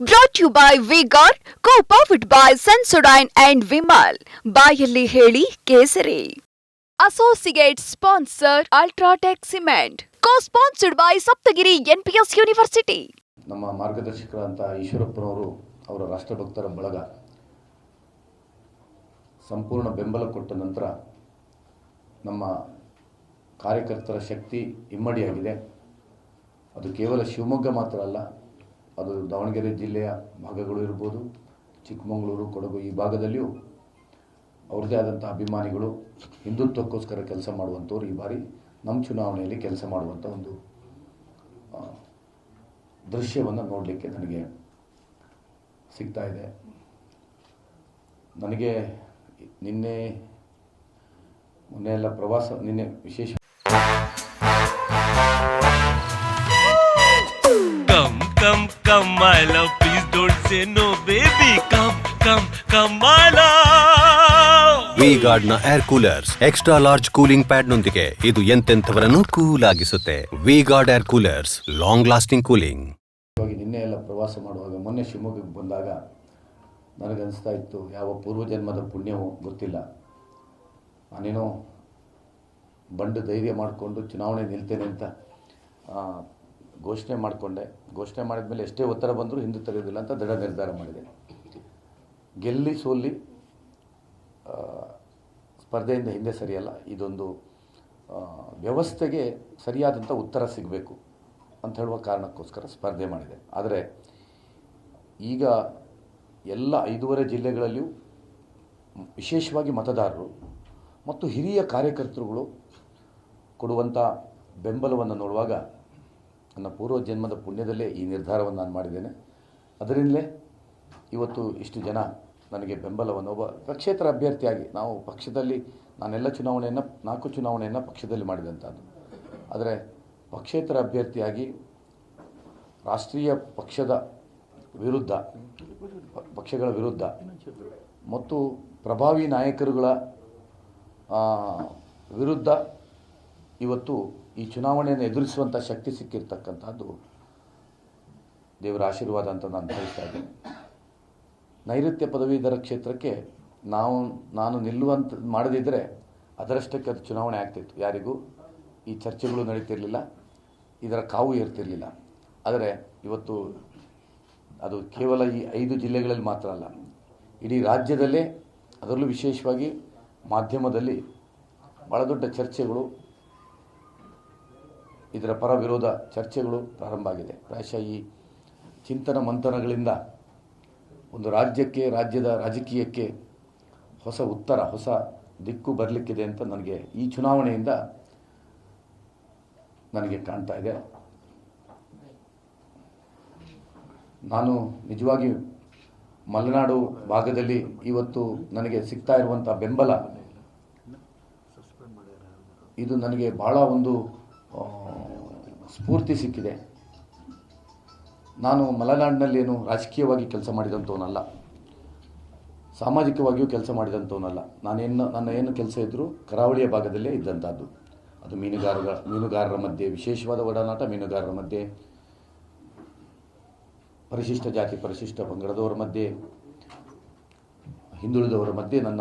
Brought you by V Guard co powered by Sensodyne and Vimal ಬಾಯಲ್ಲಿ ಹೇಳಿ ಕೇಸರಿ. Associate sponsor UltraTech cement co sponsored by Saptagiri NPS university ನಮ್ಮ ಮಾರ್ಗದರ್ಶಕರಾದಂಥ ಈಶ್ವರಪ್ಪನವರು ಅವರ ರಾಷ್ಟ್ರಭಕ್ತರ ಬಳಗ. ಸಂಪೂರ್ಣ ಬೆಂಬಲ ಕೊಟ್ಟ ನಂತರ ನಮ್ಮ ಕಾರ್ಯಕರ್ತರ ಶಕ್ತಿ ಇಮ್ಮಡಿಯಾಗಿದೆ. ಅದು ಕೇವಲ ಶಿವಮೊಗ್ಗ ಮಾತ್ರ ಅಲ್ಲ ಅದು ದಾವಣಗೆರೆ ಜಿಲ್ಲೆಯ ಭಾಗಗಳು ಇರ್ಬೋದು, ಚಿಕ್ಕಮಗಳೂರು, ಕೊಡಗು ಈ ಭಾಗದಲ್ಲಿಯೂ ಅವ್ರದ್ದೇ ಆದಂಥ ಅಭಿಮಾನಿಗಳು ಹಿಂದುತ್ವಕ್ಕೋಸ್ಕರ ಕೆಲಸ ಮಾಡುವಂಥವ್ರು ಈ ಬಾರಿ ನಮ್ಮ ಚುನಾವಣೆಯಲ್ಲಿ ಕೆಲಸ ಮಾಡುವಂಥ ಒಂದು ದೃಶ್ಯವನ್ನು ನೋಡಲಿಕ್ಕೆ ನನಗೆ ಸಿಗ್ತಾ ಇದೆ. ನನಗೆ ನಿನ್ನೆ ಮೊನ್ನೆ ಎಲ್ಲ ಪ್ರವಾಸ, ನಿನ್ನೆ ವಿಶೇಷ Come, come, my love. Please don't say no, baby. Come, come, come, my love. V ಗಾರ್ಡ್ನ air coolers extra large cooling pad ನೊಂದಿಗೆ ಇದು ಎಂತೆಂಥವರನ್ನು cool ಆಗಿಸುತ್ತೆ V guard air coolers long lasting cooling ಇವಾಗ ನಿನ್ನೆ ಎಲ್ಲ ಪ್ರವಾಸ ಮಾಡುವಾಗ ಮೊನ್ನೆ ಶಿವಮೊಗ್ಗಕ್ಕೆ ಬಂದಾಗ ನನಗನ್ನಿಸ್ತಾ ಇತ್ತು ಯಾವ ಪೂರ್ವಜನ್ಮದ ಪುಣ್ಯವೋ ಗೊತ್ತಿಲ್ಲ ನಾನೇನೋ ಬಂಡು ಧೈರ್ಯ ಮಾಡಿಕೊಂಡು ಚುನಾವಣೆ ನಿಲ್ತೇನೆ ಅಂತ ಆ, ಘೋಷಣೆ ಮಾಡಿಕೊಂಡೆ. ಘೋಷಣೆ ಮಾಡಿದ ಮೇಲೆ ಎಷ್ಟೇ ಒತ್ತಡ ಬಂದರೂ ಹಿಂದೆ ತೆರೆಯೋದಿಲ್ಲ ಅಂತ ದೃಢ ನಿರ್ಧಾರ ಮಾಡಿದೆ. ಗೆಲ್ಲಿ ಸೋಲ್ಲಿ ಸ್ಪರ್ಧೆಯಿಂದ ಹಿಂದೆ ಸರಿಯಲ್ಲ. ಇದೊಂದು ವ್ಯವಸ್ಥೆಗೆ ಸರಿಯಾದಂಥ ಉತ್ತರ ಸಿಗಬೇಕು ಅಂತ ಹೇಳುವ ಕಾರಣಕ್ಕೋಸ್ಕರ ಸ್ಪರ್ಧೆ ಮಾಡಿದೆ. ಆದರೆ ಈಗ ಎಲ್ಲ ಐದೂವರೆ ಜಿಲ್ಲೆಗಳಲ್ಲಿಯೂ ವಿಶೇಷವಾಗಿ ಮತದಾರರು ಮತ್ತು ಹಿರಿಯ ಕಾರ್ಯಕರ್ತರುಗಳು ಕೊಡುವಂಥ ಬೆಂಬಲವನ್ನು ನೋಡುವಾಗ ನನ್ನ ಪೂರ್ವ ಜನ್ಮದ ಪುಣ್ಯದಲ್ಲೇ ಈ ನಿರ್ಧಾರವನ್ನು ನಾನು ಮಾಡಿದ್ದೇನೆ. ಅದರಿಂದಲೇ ಇವತ್ತು ಇಷ್ಟು ಜನ ನನಗೆ ಬೆಂಬಲವನ್ನು, ಒಬ್ಬ ಪಕ್ಷೇತರ ಅಭ್ಯರ್ಥಿಯಾಗಿ ನಾವು ಪಕ್ಷದಲ್ಲಿ, ನಾನೆಲ್ಲ ಚುನಾವಣೆಯನ್ನು, ನಾಲ್ಕು ಚುನಾವಣೆಯನ್ನು ಪಕ್ಷದಲ್ಲಿ ಮಾಡಿದಂಥದ್ದು. ಆದರೆ ಪಕ್ಷೇತರ ಅಭ್ಯರ್ಥಿಯಾಗಿ ರಾಷ್ಟ್ರೀಯ ಪಕ್ಷದ ವಿರುದ್ಧ, ಪಕ್ಷಗಳ ವಿರುದ್ಧ ಮತ್ತು ಪ್ರಭಾವಿ ನಾಯಕರುಗಳ ವಿರುದ್ಧ ಇವತ್ತು ಈ ಚುನಾವಣೆಯನ್ನು ಎದುರಿಸುವಂಥ ಶಕ್ತಿ ಸಿಕ್ಕಿರ್ತಕ್ಕಂಥದ್ದು ದೇವರ ಆಶೀರ್ವಾದ ಅಂತ ನಾನು ಭಾವಿಸ್ತಾ ಇದ್ದೇನೆ. ನೈಋತ್ಯ ಪದವೀಧರ ಕ್ಷೇತ್ರಕ್ಕೆ ನಾವು, ನಾನು ನಿಲ್ಲುವಂತ ಮಾಡದಿದ್ದರೆ ಅದರಷ್ಟಕ್ಕೆ ಅದು ಚುನಾವಣೆ ಆಗ್ತಿತ್ತು. ಯಾರಿಗೂ ಈ ಚರ್ಚೆಗಳು ನಡೀತಿರಲಿಲ್ಲ, ಇದರ ಕಾವು ಏರ್ತಿರಲಿಲ್ಲ. ಆದರೆ ಇವತ್ತು ಅದು ಕೇವಲ ಈ ಐದು ಜಿಲ್ಲೆಗಳಲ್ಲಿ ಮಾತ್ರ ಅಲ್ಲ, ಇಡೀ ರಾಜ್ಯದಲ್ಲೇ ಅದರಲ್ಲೂ ವಿಶೇಷವಾಗಿ ಮಾಧ್ಯಮದಲ್ಲಿ ಭಾಳ ದೊಡ್ಡ ಚರ್ಚೆಗಳು ಇದರ ಪರ ವಿರೋಧ ಚರ್ಚೆಗಳು ಪ್ರಾರಂಭ ಆಗಿದೆ ಪ್ರಾಯಶಃ ಈ ಚಿಂತನ ಮಂಥನಗಳಿಂದ ಒಂದು ರಾಜ್ಯಕ್ಕೆ, ರಾಜ್ಯದ ರಾಜಕೀಯಕ್ಕೆ ಹೊಸ ಉತ್ತರ, ಹೊಸ ದಿಕ್ಕು ಬರಲಿಕ್ಕಿದೆ ಅಂತ ನನಗೆ ಈ ಚುನಾವಣೆಯಿಂದ ನನಗೆ ಕಾಣ್ತಾ ಇದೆ. ನಾನು ನಿಜವಾಗಿ ಮಲೆನಾಡು ಭಾಗದಲ್ಲಿ ಇವತ್ತು ನನಗೆ ಸಿಗ್ತಾ ಇರುವಂಥ ಬೆಂಬಲ, ಇದು ನನಗೆ ಭಾಳ ಒಂದು ಸ್ಫೂರ್ತಿ ಸಿಕ್ಕಿದೆ. ನಾನು ಮಲೆನಾಡಿನಲ್ಲಿ ಏನು ರಾಜಕೀಯವಾಗಿ ಕೆಲಸ ಮಾಡಿದಂಥವನಲ್ಲ. ಸಾಮಾಜಿಕವಾಗಿಯೂ ಕೆಲಸ ಮಾಡಿದಂಥವನಲ್ಲ. ನಾನೇನು, ನನ್ನ ಏನು ಕೆಲಸ ಇದ್ದರೂ ಕರಾವಳಿಯ ಭಾಗದಲ್ಲೇ ಇದ್ದಂಥದ್ದು. ಅದು ಮೀನುಗಾರರ ಮೀನುಗಾರರ ಮಧ್ಯೆ, ವಿಶೇಷವಾದ ಒಡನಾಟ ಮೀನುಗಾರರ ಮಧ್ಯೆ, ಪರಿಶಿಷ್ಟ ಜಾತಿ, ಪರಿಶಿಷ್ಟ ಪಂಗಡದವರ ಮಧ್ಯೆ, ಹಿಂದುಳಿದವರ ಮಧ್ಯೆ ನನ್ನ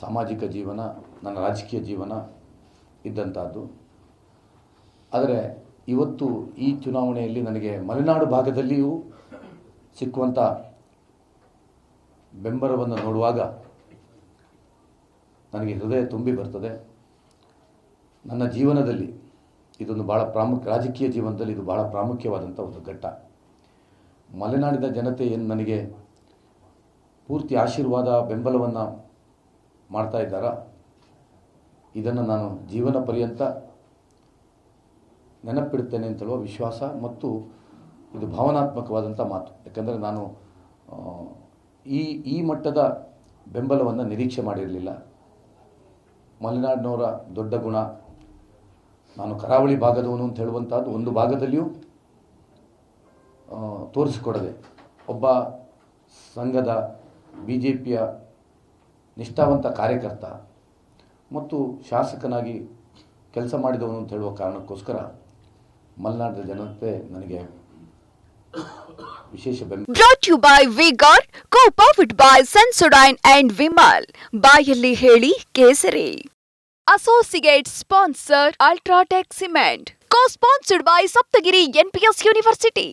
ಸಾಮಾಜಿಕ ಜೀವನ, ನನ್ನ ರಾಜಕೀಯ ಜೀವನ ಇದ್ದಂಥದ್ದು. ಆದರೆ ಇವತ್ತು ಈ ಚುನಾವಣೆಯಲ್ಲಿ ನನಗೆ ಮಲೆನಾಡು ಭಾಗದಲ್ಲಿಯೂ ಸಿಕ್ಕುವಂಥ ಬೆಂಬಲವನ್ನು ನೋಡುವಾಗ ನನಗೆ ಹೃದಯ ತುಂಬಿ ಬರ್ತದೆ. ನನ್ನ ಜೀವನದಲ್ಲಿ ಇದೊಂದು ಭಾಳ ಪ್ರಾಮುಖ್ಯ, ರಾಜಕೀಯ ಜೀವನದಲ್ಲಿ ಇದು ಭಾಳ ಪ್ರಾಮುಖ್ಯವಾದಂಥ ಒಂದು ಘಟ್ಟ. ಮಲೆನಾಡಿನ ಜನತೆ ಏನು ನನಗೆ ಪೂರ್ತಿ ಆಶೀರ್ವಾದ, ಬೆಂಬಲವನ್ನು ಮಾಡ್ತಾ ಇದ್ದಾರಾ? ಇದನ್ನು ನಾನು ಜೀವನ ಪರ್ಯಂತ ನೆನಪಿಡುತ್ತೇನೆ ಅಂತ ಹೇಳುವ ವಿಶ್ವಾಸ ಮತ್ತು ಇದು ಭಾವನಾತ್ಮಕವಾದಂಥ ಮಾತು. ಯಾಕಂದರೆ ನಾನು ಈ ಈ ಮಟ್ಟದ ಬೆಂಬಲವನ್ನು ನಿರೀಕ್ಷೆ ಮಾಡಿರಲಿಲ್ಲ. ಮಲೆನಾಡಿನವರ ದೊಡ್ಡ ಗುಣ, ನಾನು ಕರಾವಳಿ ಭಾಗದವನು ಅಂತ ಹೇಳುವಂಥದ್ದು ಒಂದು ಭಾಗದಲ್ಲಿಯೂ ತೋರಿಸಿಕೊಡದೆ ಒಬ್ಬ ಸಂಘದ ಬಿ ಜೆ ಪಿಯ ನಿಷ್ಠಾವಂತ ಕಾರ್ಯಕರ್ತ ಮತ್ತು ಶಾಸಕನಾಗಿ ಕೆಲಸ ಮಾಡಿದವನು ಅಂತ ಹೇಳುವ ಕಾರಣಕ್ಕೋಸ್ಕರ ಮಲೆನಾಡಿನ ಜನತೆ ನನಗೆ ವಿಶೇಷ ಬೆಂಬಲ. Brought you by V Guard co powered by Sensodyne and Vimal ಬಾಯಲ್ಲಿ ಹೇಳಿ ಕೇಸರಿ. Associate sponsor UltraTech cement co sponsored by Saptagiri NPS university